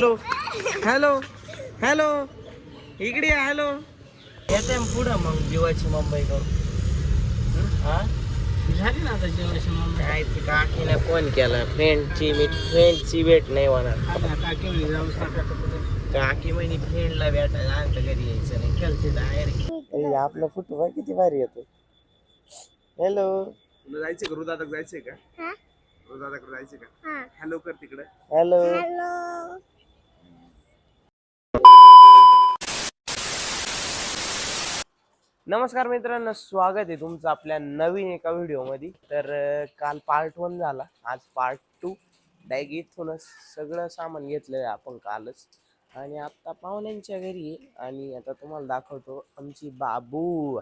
Hello. Hello. Hello. इकडे या, hello. येते पुढं मग जीवाची मुंबई करू. हा? झाली ना आता जेवायची मग काय ते काकीने फोन केला. फ्रेंडची मी फ्रेंडची भेट नाही होणार. काकी जाऊ सांगा काकी म्हणे फ्रेंडला भेटायला आणलं घरी यायचं नाही. खर्च डायरेक्ट आपला फोटो बघ किती भारी येतो हॅलो तुला जायचंय का? रुदादाक जायचंय का? रुदादाकडे जायचंय का? हॅलो कर तिकडे. हॅलो नमस्कार मित्रांनो स्वागत आहे तुमचं आपल्या नवीन एका व्हिडिओमध्ये. तर काल पार्ट वन झाला. आज पार्ट टू डायरेक्ट इथूनच सगळं सामान घेतलं आपण कालच. आणि आता पाहुण्यांच्या घरी आहे. आणि आता तुम्हाला दाखवतो आमची बाबू.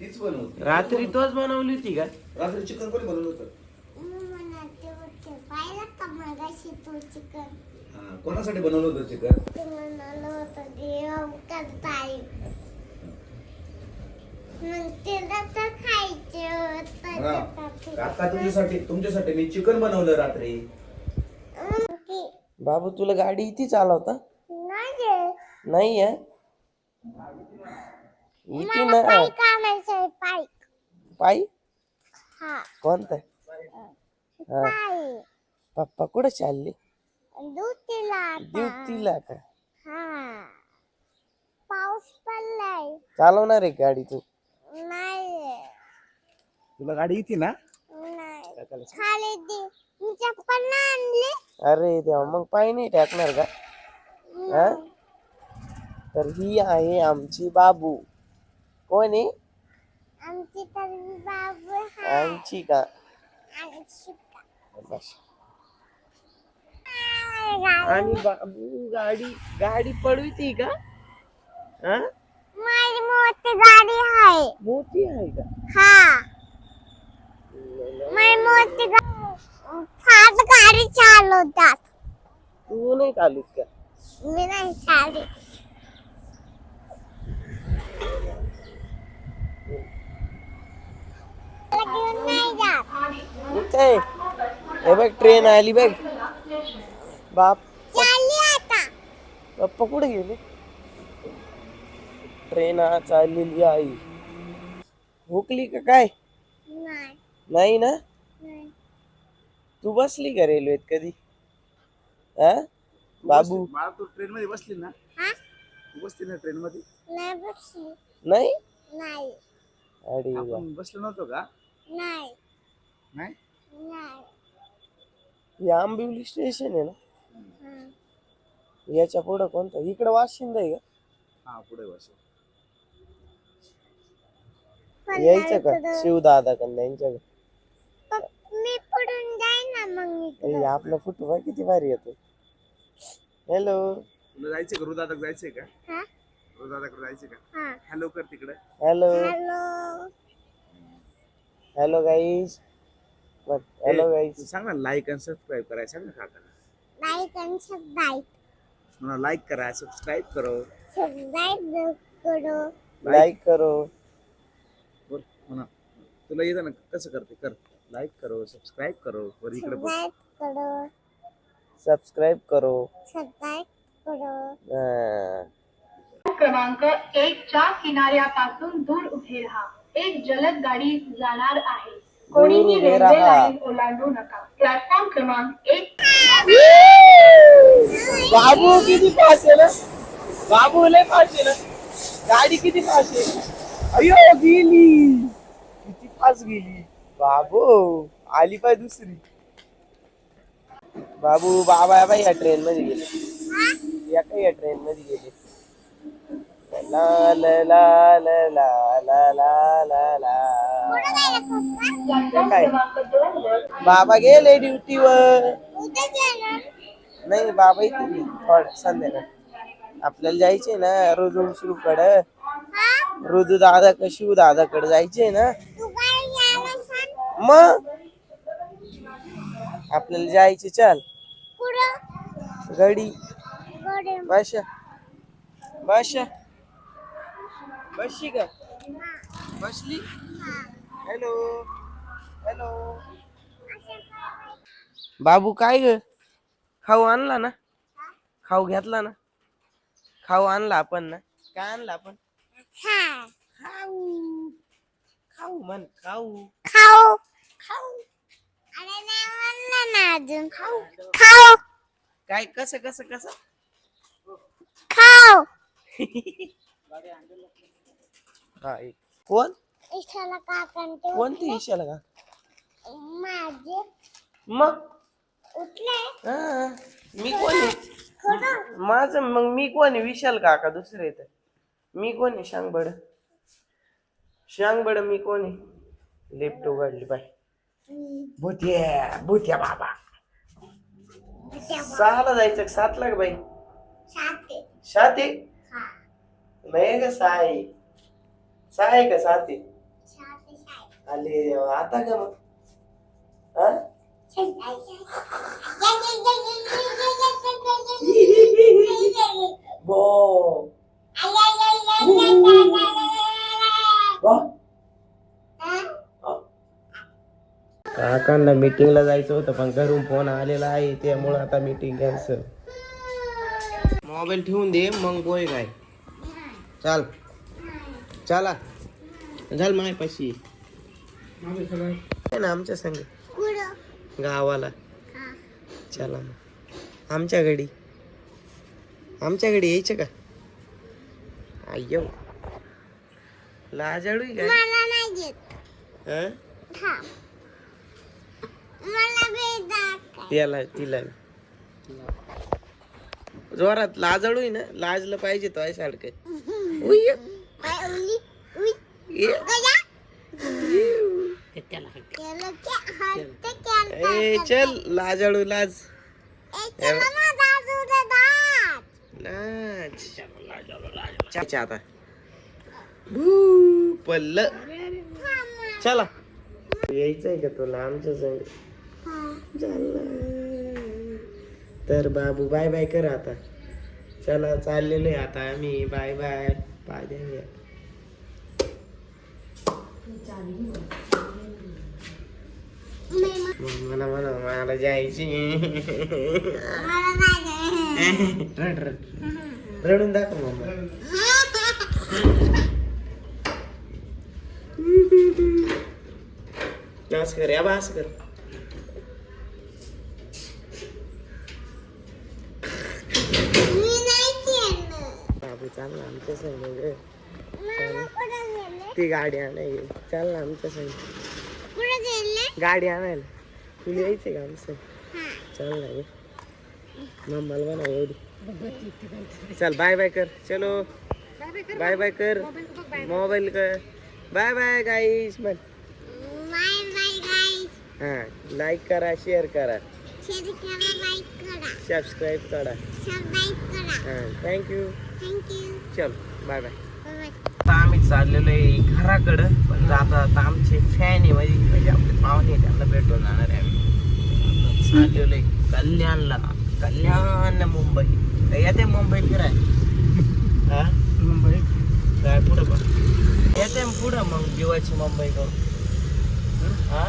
तीच बनवत. रात्री तोच बनवली होती का? रात्री चिकन कोणी बनवलं होतं? पाहिलं का मगाशी तू चिकन हा, कोणासाठी बनवलं होतं चिकन होतं देव मग तिला तर खायचं होतं हा. चपाती. काका तुमच्यासाठी तुमच्यासाठी मी चिकन बनवलं रात्री. बाबू तुला गाडी इथे चालवता? नाही आहे. नाही आहे. इथे ना पाय हा. कोणता? हा. पाय पप्पा कुठे चालले? दूध तिला आता. ड्युटीला का? हा. पाऊस पडलाय. चालवणार आहे गाडी तू. तुला गाडी येते ना? नाही. खाली दे. मी चप्पल नाही आणली. अरे देवा मग पायी नाही टाकणार का? हा? तर ही आहे आमची बाबू. कोण आहे? आमची तर बाबू हा. आमची का? आमची बस. काय आणि बाबू गाडी गाडी पडविती का? हा? माझी मोठी गाडी आहे. मोठी आहे का? हा. फार गाडी चालवतात. तू नाही चालूत का? मी नाही चालत मला घेऊन नाही जात. कुठे हे बघ ट्रेन आली बघ. बाप. चालली आता. पप्पा कुठे गेले? ट्रेन आलेली आहे हुकली का काय? नाही. नाही ना? तू बसली का रेल्वेत कधी? हा? बाबू. बाळा तू ट्रेन मध्ये बसली ना? हा? तू बसली ना ट्रेन मध्ये नाही बसली. नाही? नाही. अरे वा. आपण बसलो नव्हतो का? नाही. नाही? नाही. हे आंबिवली स्टेशन आहे ना? हा. याच्या पुढं कोणतं? इकडं वाशिंद आहे का? हा पुढे बस यायचं का. शिवदादा कंदा यांच्या पप- मी पुढून जाईन ना मग इकडं. अरे आपला फोटो बघ किती भारी येतो हॅलो तुला जायचंय का? रुदादाक जायचंय का? हा? रुदादाकडे जायचंय का? हा. हॅलो कर तिकडे. Hello hello hello guys hello guys सांग ना लाईक आणि सबस्क्राईब करायचं सांग ना काकाला. लाईक आणि सबस्क्राईब म्हणा लाईक करा सबस्क्राईब करो. सबस्क्राईब करो. लाईक करो. बोल म्हणा. तुला येतं ना कसं करते? कर. लाईक करो सबस्क्राईब करो वर इकडे बघ. सबस्क्राईब करो. सबस्क्राईब करो. सबस्क्राईब करो. हा. क्रमांक एक च्या किनाऱ्यापासून दूर उभे राहा. एक जलद गाडी जाणार आहे. कोणीही उभे रेल्वे राहा. लाईन ओलांडू नका. प्लॅटफॉर्म क्रमांक एक. बाबू किती फास्ट आहे ना? बाबू लय फास्ट आहे ना? गाडी किती फास्ट आहे? अयो गेली. किती फास्ट गेली. बाबू आली पाय दुसरी. बाबू बाबा बाई या ट्रेन मध्ये गेले. या काय या ट्रेन मध्ये गेले? ला ला ला ला ला ला ला ला ला. प्लॅटफॉर्म काय? बाबा गेले ड्युटीवर नाही बाबा इथे थोडं संध्याकाळ. आपल्याला जायचे ना रुजू सुरू कड. रुदू दादा का शिव दादाकडे जायचे ना? मग? आपल्याला जायचे चल. गोडे. बाशा बाशा बसशी का? बसली? हॅलो. हॅलो. बाबू काय ग? खाऊ आणला ना? खाऊ घेतला ना? खाऊ आणला आपण ना? काय आणला आपण? खाऊ. खाऊ म्हण खाऊ. खाऊ. खाऊ. अरे नाही म्हणलं ना अजून. खाऊ. खाऊ. काय कसं कसं कसं? खाऊ. हा एक. कोण? काकांते कोणती ईशाला का माझे. मग? उठले. हा, मी कोण? आहे माझं मग मी कोण? आहे विशाल काका दुसरे इथं. मी कोण? आहे सांग बड सांग बड मी कोण? आहे लेफ्ट उघडली बाय भूत्या भूत्या बाबा सहाला जायचं का सातला का बाई साते सात आहे हा नाही का सहा आहे सहा आहे का सात आहे साते साते आले देवा, आता का मग हा बो काकांना मीटिंगला जायचं होतं पण घरून फोन आलेला आहे त्यामुळे आता मीटिंग कॅन्सल मोबाईल ठेवून दे मग बोय काय. चाल. चला. झाल माय पाशी. ना आमच्या संग? गावाला. चला मग. आमच्या घडी आमच्या घडी यायचं का? अय्यो लाजाळू आहे का मला नाही येत हं? थांब मला बेदा याला तिला. जोरात लाजाळू आहे ना लाजलं पाहिजे तो आहे सारखं. ए चल लाजाळू लाज. लाज आता. भू, पल्ल. चला. यायचंय का तुला आमच्या संग? झालं. तर बाबू बाय बाय कर आता. चला चाललेलो आहे आता आम्ही. Bye bye. पाय द्या. म्हणा म्हणा मला जायची. मला रड रड. रडून दाखव मम्मा. असं कर या बा असं कर मी नाही केलं बाबू चाल ना आमच्या संग ती गाडी आणायला चाल ना आमच्या संग. गाडी आणायला. तुला यायचंय का आमचं? हा. चल ना ग. मम्माला म्हणा एवढी चल बाय बाय कर. चलो. बाय बाय कर. मोबाईल कर. बाय बाय म्हण. बाय गाईस हा लाईक करा शेअर करा. सबस्क्राईब करा थँक्यू थँक्यू चल बाय बाय आता आम्ही चाललेलो आहे घराकडं पण जाता आता आमचे फॅन आहे म्हणजे म्हणजे आपले पाहुणे त्यांना भेटून जाणार आहे आम्ही. चाललेलो आहे कल्याणला. कल्याण मुंबई. येते मुंबई फिराय? हा? मुंबई? काय पुढं पण येते पुढं मग जीवाची मुंबई करून. हा?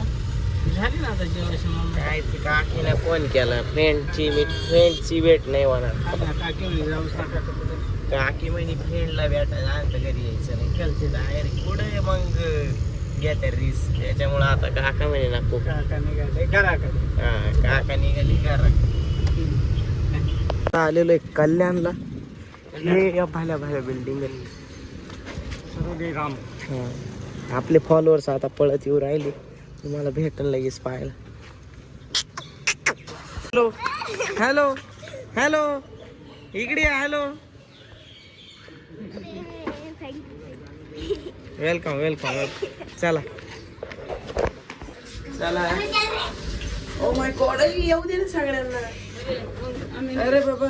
झाली ना आता मुंबई काय ती काकीने फोन केला. फ्रेंडची मी फ्रेंडची भेट नाही होणार. आता काकेवली जाऊ कुठे? काकी म्हणे फ्रेंडला भेटायला आता घरी यायचं नाही. चलते डायरेक्ट पुढे मग? घेते रिस्क त्याच्यामुळे आता काका म्हणे नको. काका निघाले. घराकडे हा काका निघाली घरा आलेलो आहे कल्याणला. हे या भाल्या भाल्या बिल्डिंग सर्व राम. आपले फॉलोअर्स आता पळत येऊ राहिले. तुम्हाला भेटन लगेच पाहायला. हॅलो हॅलो हॅलो इकडे हॅलो वेलकम वेलकम वेलकम चला. चला. ओ माय गॉड येऊ दे ना सगळ्यांना. अरे बाबा.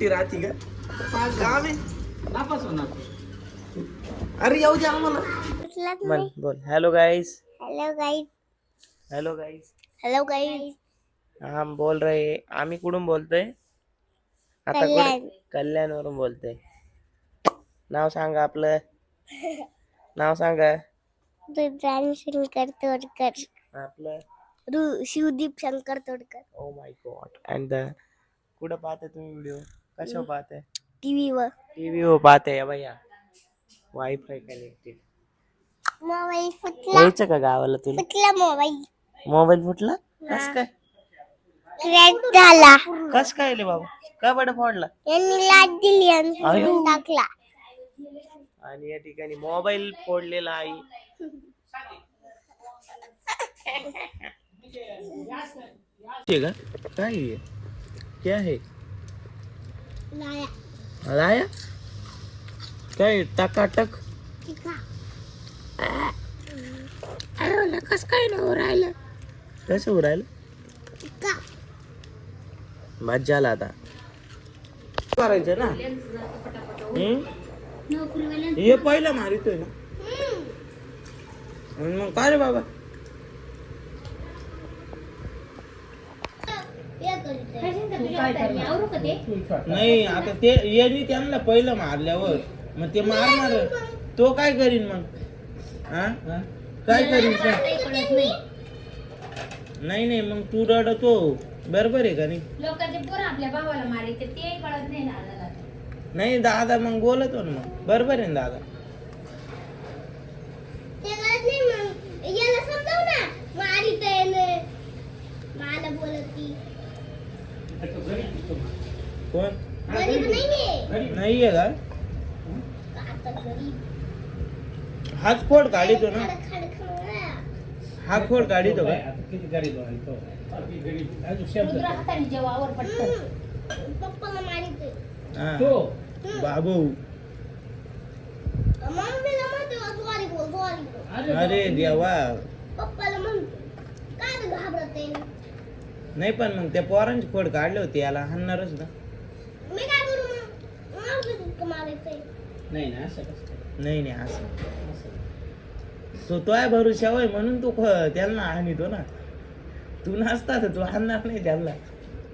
ती राहती का? काम आहे अरे येऊ दे आम्हाला. बोल बोल. Hello guys hello guys hello guys hello guys हम बोल रहे आम्ही कुठून बोलतोय? आता कल्याण. कुठे कल्याणवरून बोलतोय. नाव सांगा आपलं. नाव सांगा. रुद्रांशन कर तोडकर. आपलं. रु- Shivdeep Shankar Todkar. Oh my god and कुठं पाहते तुम्ही व्हिडिओ कशावर पाहते टीव्ही वर. टीव्ही वर पाहते या भैया. वायफाय कनेक्टेड मोबाईल फुटला. यायचं का गावाला तुला? फुटला मोबाईल. मोबाईल फुटला? कस काय? क्रॅक झाला. कस काय रे बाबा? काय बडं फोडला? यांनी लाट दिली आणि अयो. फोडून टाकला. आणि या ठिकाणी मोबाईल फोडलेला आहे. ठीक है काय आहे? क्या है? लाया. लाया? काय टकाटक? आहे. कस काय ना राहिलं? कसं आहे. बाद झाला आता. करायचं ना? हम्म? हे पहिलं मारितोय ना? मग काय रे बाबा? नाही आता ते यांनी त्यांना पहिलं मारल्यावर. मग ते मारणार तो काय करीन मग? हा? काय करीन? सांग? नाही. नाही मग तू रडतो. बरोबर आहे का नाही? लोकांचे पोरं आपल्या भावाला मारायचे ते कळत नाही दादाला. नाही दादा मग बोलतो ना मग. बरोबर आहे ना दादा? ते कळत नाही मग. याला समजाव ना. मारित आहे ना. मला बोलती कोण? गरीब नाहीये. नाहीये का? हाच खोड काढितो ना? खड खड खवळा. हा खोड काढितो का किती आहे तो? हा. तो? बाबू. अरे देवा पप्पाला म्हणतो काय रे घाबरत आहे? नाही पण मग त्या पोरांची खोड काढले होते याला हाणणारच ना. मी काय करू मग? मारतो तितकं मारायचंय. नाही ना असं कसं? नाही नाही असं असं. तो तो आहे भरोशा होय म्हणून तू त्यांना हानितो ना तू नसता तर तू हाणणार नाही त्यांना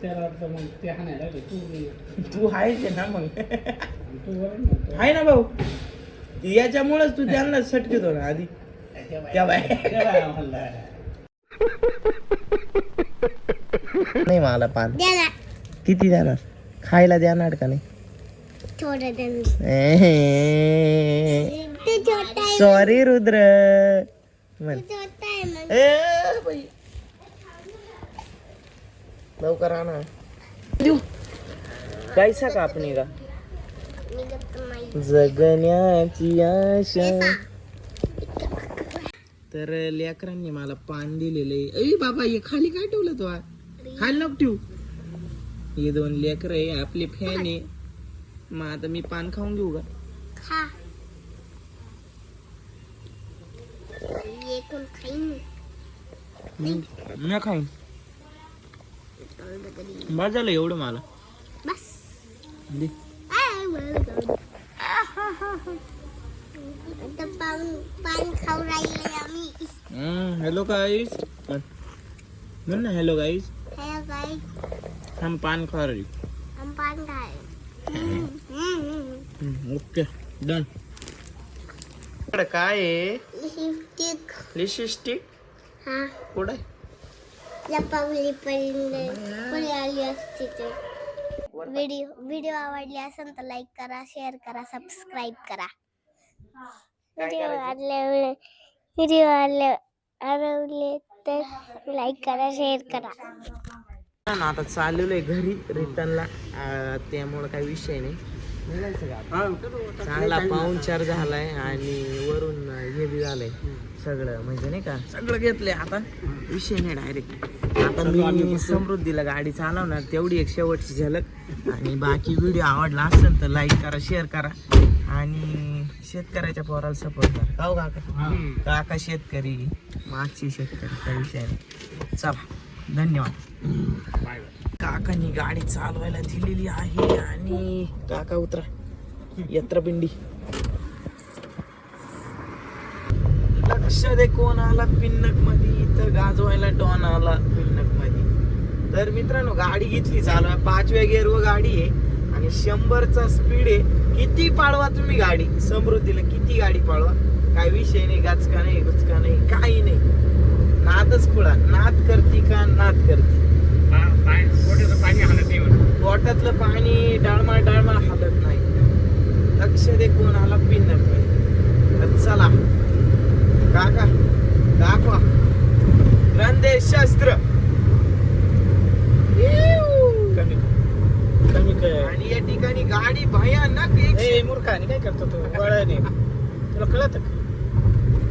त्याला वाटतं मग ते हाणायला लागले. तू तू आहेच आहे ना मग तू वरून म्हणतो. आहे ना भाऊ याच्यामुळेच तू त्यांना सटकतो ना आधी त्या बाय म्हणला. नाही मला पान द्या ना किती देणार खायला देणार का नाही थोडं द्या ते छोटा आहे सॉरी रुद्र. लवकर आणा. देऊ. कैसा का आपण का जगण्याची आशा. तर लेकरांनी मला पान दिलेलं आहे. ए बाबा हे खाली काय ठेवलं तो? हा? खाली नको ठेवू. हे दोन लेकर आहे आपले फॅन आहे. मग आता मी पान खाऊन घेऊ का खा खाईन मी खाईन बस झालं एवढं मला बस दे. हॅलो गाईस म्हण ना हॅलो गाईस हे काय हम पान खा रही हम पान हम्म. ओके डन काय आहे लिपस्टिक हा कुठे लपावली पुढे आली असते ते व्हिडिओ व्हिडिओ आवडले असेल तर लाईक करा शेअर करा सबस्क्राईब करा व्हिडिओ आवडले व्हिडिओ आवडले आवडले तर लाईक करा शेअर करा आता चाललेलो आहे घरी रिटर्नला त्यामुळे काही विषय नाही चांगला पाहुणचार झालाय आणि वरून हे बी झालंय सगळं म्हणजे नाही का? सगळं घेतलंय आता. विषय नाही डायरेक्ट आता मी समृद्धीला गाडी चालवणार तेवढी एक शेवटची झलक. आणि बाकी व्हिडिओ आवडला असेल तर लाईक करा शेअर करा. आणि शेतकऱ्याच्या पोराला सपोर्ट करा. का हो काका. काका शेतकरी मागची शेतकरी काही विषय नाही. चला धन्यवाद. Bye bye. काकांनी गाडी चालवायला दिलेली आहे आणि काका उतरा. यत्रपिंडी लक्ष दे कोण आला पिन्नकमध्ये इथं गाजवायला डॉन आला पिन्नकमध्ये तर मित्रांनो गाडी घेतली चालवाय पाचव्या गेअर गाडी आहे आणि शंभरचा स्पीड आहे. किती पाळवा तुम्ही गाडी? समृद्धीला किती गाडी पाळवा? काय विषय नाही गाचका नाही गुचका नाही काही नाही. नादच खुळा. नाद करती का नाद करती? पोटाचं पाणी हालत नाही म्हणून. पोटातलं पाणी डाळमाळ डाळमाळ हालत नाही. लक्ष दे कोणाला पिनत नाही. तर चला. काका दाखवा. ग्रंथेश शास्त्र. कमी. कमी काय आणि या ठिकाणी गाडी भयानक एक मूर्खाने काय करतो तू? वळणे तुला कळत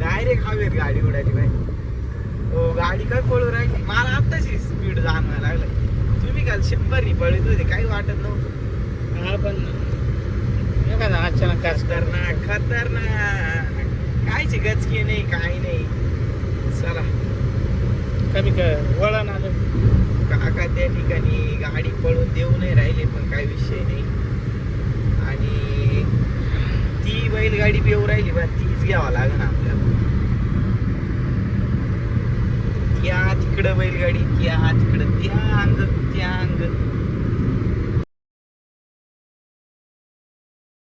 डायरेक्ट हवेत गाडी उडाली बाई. हो गाडी काय पळू राहिली? मला आत्ताची स्पीड जाणवायला लागलं. तुम्ही काल शंभर पळत होते काही वाटत नव्हतं. हा पण एखादा अचानक काय खतरनाक खतरनाक. कायची गचकी नाही काय नाही. चला. कमी काय वळण आलं. काका त्या ठिकाणी गाडी पळून देऊ नाही राहिले पण काही विषय नाही. आणि ती बैलगाडी येऊ राहिली बा तीच घ्यावा लागेल आपल्याला. त्या तिकडं बैलगाडी त्या तिकडं त्या अंग त्या अंग.